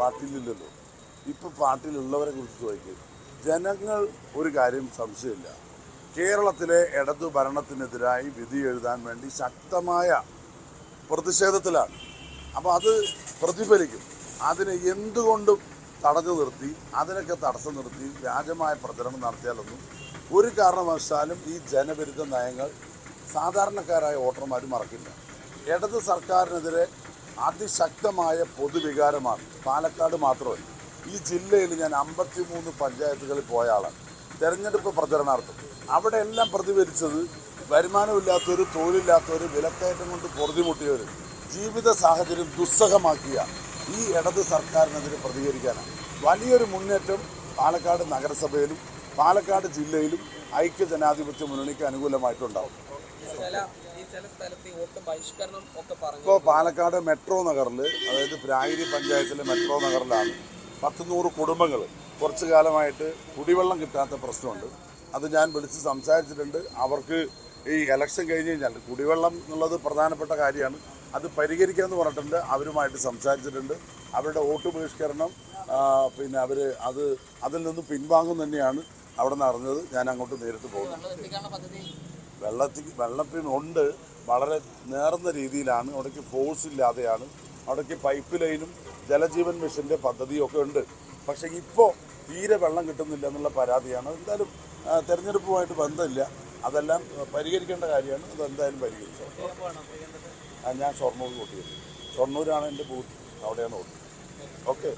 പാർട്ടിയിലില്ലല്ലോ. ഇപ്പൊ പാർട്ടിയിലുള്ളവരെ കുറിച്ച് ചോദിക്കും. ജനങ്ങൾ ഒരു കാര്യം സംശയമില്ല. കേരളത്തിലെ ഇടതു ഭരണത്തിനെതിരായി വിധി എഴുതാൻ വേണ്ടി ശക്തമായ പ്രതിഷേധത്തിലാണ്. അപ്പോൾ അത് പ്രതിഫലിക്കും. അതിനെ എന്തുകൊണ്ടും തടഞ്ഞു നിർത്തി അതിനൊക്കെ തടസ്സം നിർത്തി വ്യാജമായ പ്രചരണം നടത്തിയാലൊന്നും ഒരു കാരണവശാലും ഈ ജനവിരുദ്ധ നയങ്ങൾ സാധാരണക്കാരായ വോട്ടർമാർ മറക്കില്ല. ഇടത് സർക്കാരിനെതിരെ അതിശക്തമായ പൊതുവികാരമാണ്. പാലക്കാട് മാത്രമല്ല ഈ ജില്ലയിൽ ഞാൻ അമ്പത്തി മൂന്ന് പഞ്ചായത്തുകളിൽ പോയ ആളാണ്. തെരഞ്ഞെടുപ്പ് പ്രചരണാർത്ഥം. അവിടെ എല്ലാം പ്രതിഫലിച്ചത് വരുമാനമില്ലാത്തവർ തൊഴിലില്ലാത്തവർ വിലക്കയറ്റം കൊണ്ട് പൊറുതിമുട്ടിയവർ ജീവിത സാഹചര്യം ദുസ്സഹമാക്കിയ ഈ ഇടത് സർക്കാരിനെതിരെ പ്രതികരിക്കാനാണ്. വലിയൊരു മുന്നേറ്റം പാലക്കാട് നഗരസഭയിലും പാലക്കാട് ജില്ലയിലും ഐക്യ ജനാധിപത്യ മുന്നണിക്ക് അനുകൂലമായിട്ടുണ്ടാവും. ഇപ്പോൾ പാലക്കാട് മെട്രോ നഗറിൽ അതായത് പ്രായരി പഞ്ചായത്തിലെ മെട്രോ നഗറിലാണ് പത്ത് നൂറ് കുടുംബങ്ങൾ കുറച്ചു കാലമായിട്ട് കുടിവെള്ളം കിട്ടാത്ത പ്രശ്നമുണ്ട്. അത് ഞാൻ വിളിച്ച് സംസാരിച്ചിട്ടുണ്ട്. അവർക്ക് ഈ ഇലക്ഷൻ കഴിഞ്ഞ് കഴിഞ്ഞാൽ കുടിവെള്ളം എന്നുള്ളത് പ്രധാനപ്പെട്ട കാര്യമാണ്. അത് പരിഹരിക്കാമെന്ന് പറഞ്ഞിട്ടുണ്ട്. അവരുമായിട്ട് സംസാരിച്ചിട്ടുണ്ട്. അവരുടെ വോട്ട് ബഹിഷ്കരണം പിന്നെ അവർ അത് അതിൽ നിന്ന് പിൻവാങ്ങും തന്നെയാണ് അവിടെ നിന്ന് അറിഞ്ഞത്. ഞാൻ അങ്ങോട്ട് നേരിട്ട് പോകുന്നു. വെള്ളം പദ്ധതി വെള്ളത്തിൽ വെള്ളത്തിനുണ്ട് വളരെ നേർന്ന രീതിയിലാണ്. അവിടേക്ക് ഫോഴ്സ് ഇല്ലാതെയാണ്. അവിടേക്ക് പൈപ്പ് ലൈനും ജലജീവൻ മിഷന്റെ പദ്ധതിയൊക്കെ ഉണ്ട്. പക്ഷേ ഇപ്പോൾ തീരെ വെള്ളം കിട്ടുന്നില്ല എന്നുള്ള പരാതിയാണ്. എന്തായാലും തെരഞ്ഞെടുപ്പുമായിട്ട് ബന്ധമില്ല. അതെല്ലാം പരിഹരിക്കേണ്ട കാര്യമാണ്. അതെന്തായാലും പരിഹരിച്ചു. ഞാൻ ഷൊർണൂർ കൂട്ടി ചെയ്തു ഷൊർണൂരാണ് എന്റെ ബൂത്ത് അവിടെയാണ് വോട്ട്. ഓക്കെ